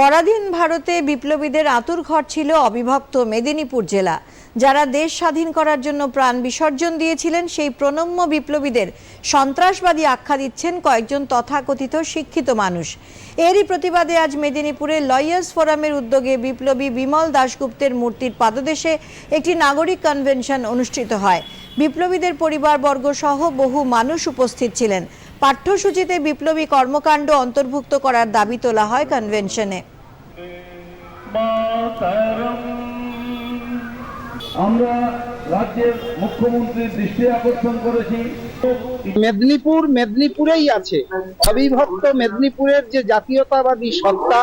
পরাধীন ভারতে বিপ্লবীদের আতুর ঘর ছিল অবিভক্ত মেদিনীপুর জেলা। যারা দেশ স্বাধীন করার জন্য প্রাণ বিসর্জন দিয়েছিলেন, সেই প্রণম্য বিপ্লবীদের সন্ত্রাসবাদী আখ্যা দিচ্ছেন কয়েকজন তথাকথিত শিক্ষিত মানুষ। এরই প্রতিবাদে আজ মেদিনীপুরে লয়ার্স ফোরামের উদ্যোগে বিপ্লবী বিমল দাশগুপ্তের মূর্তির পাদদেশে একটি নাগরিক কনভেনশন অনুষ্ঠিত হয়। বিপ্লবীদের পরিবারবর্গ সহ বহু মানুষ উপস্থিত ছিলেন। পাঠ্যসূচিতে বিপ্লবী কর্মকাণ্ড অন্তর্ভুক্ত করার দাবি তোলা হয় কনভেনশনে। আমরা রাজ্যের মুখ্যমন্ত্রীর দৃষ্টি আকর্ষণ করেছি। মেদিনীপুর মেদিনীপুরেই আছে। অবিভক্ত মেদিনীপুরের যে জাতীয়তাবাদী সত্তা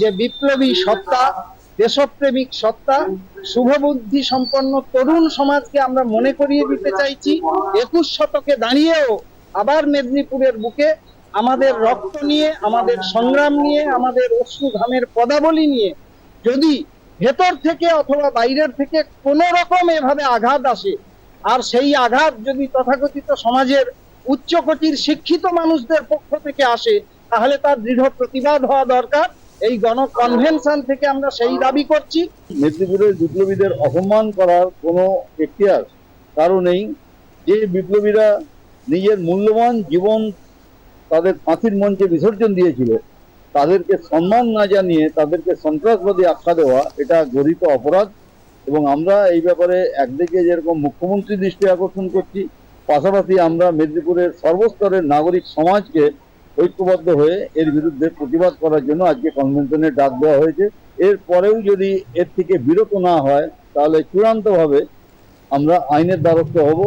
যে বিপ্লবী সত্তা দেশপ্রেমিক সত্তা শুভবুদ্ধি সম্পন্ন তরুণ সমাজকে আমরা মনে করিয়ে দিতে চাইছি। একুশ শতকে দাঁড়িয়েও আবার মেদিনীপুরের বুকে আমাদের রক্ত নিয়ে, আমাদের সংগ্রাম নিয়ে, আমাদের অশ্রু ঘামের পদাবলী নিয়ে যদি ভেতর থেকে অথবা বাইরের থেকে কোনো রকম এভাবে আঘাত আসে, আর সেই আঘাত যদি তথাকথিত সমাজের উচ্চকোটির শিক্ষিত মানুষদের পক্ষ থেকে আসে, তাহলে তার দৃঢ় প্রতিবাদ হওয়া দরকার। এই গণ কনভেনশন থেকে আমরা সেই দাবি করছি। মেদিনীপুরের বিপ্লবীদের অপমান করার কোনো এখতিয়ার কারও নেই। যে বিপ্লবীরা নিজের মূল্যবান জীবন তাদের ফাঁসির মঞ্চে বিসর্জন দিয়েছিল, তাদেরকে সম্মান না জানিয়ে তাদেরকে সন্ত্রাসবাদী আখ্যা দেওয়া, এটা গরিত অপরাধ। এবং আমরা এই ব্যাপারে একদিকে যেরকম মুখ্যমন্ত্রী দৃষ্টি আকর্ষণ করছি, পাশাপাশি আমরা মেদিনীপুরের সর্বস্তরের নাগরিক সমাজকে ঐক্যবদ্ধ হয়ে এর বিরুদ্ধে প্রতিবাদ করার জন্য আজকে কনভেনশনে ডাক দেওয়া হয়েছে। এর পরেও যদি এর থেকে বিরত না হয়, তাহলে চূড়ান্তভাবে আমরা আইনের দ্বারস্থ হব।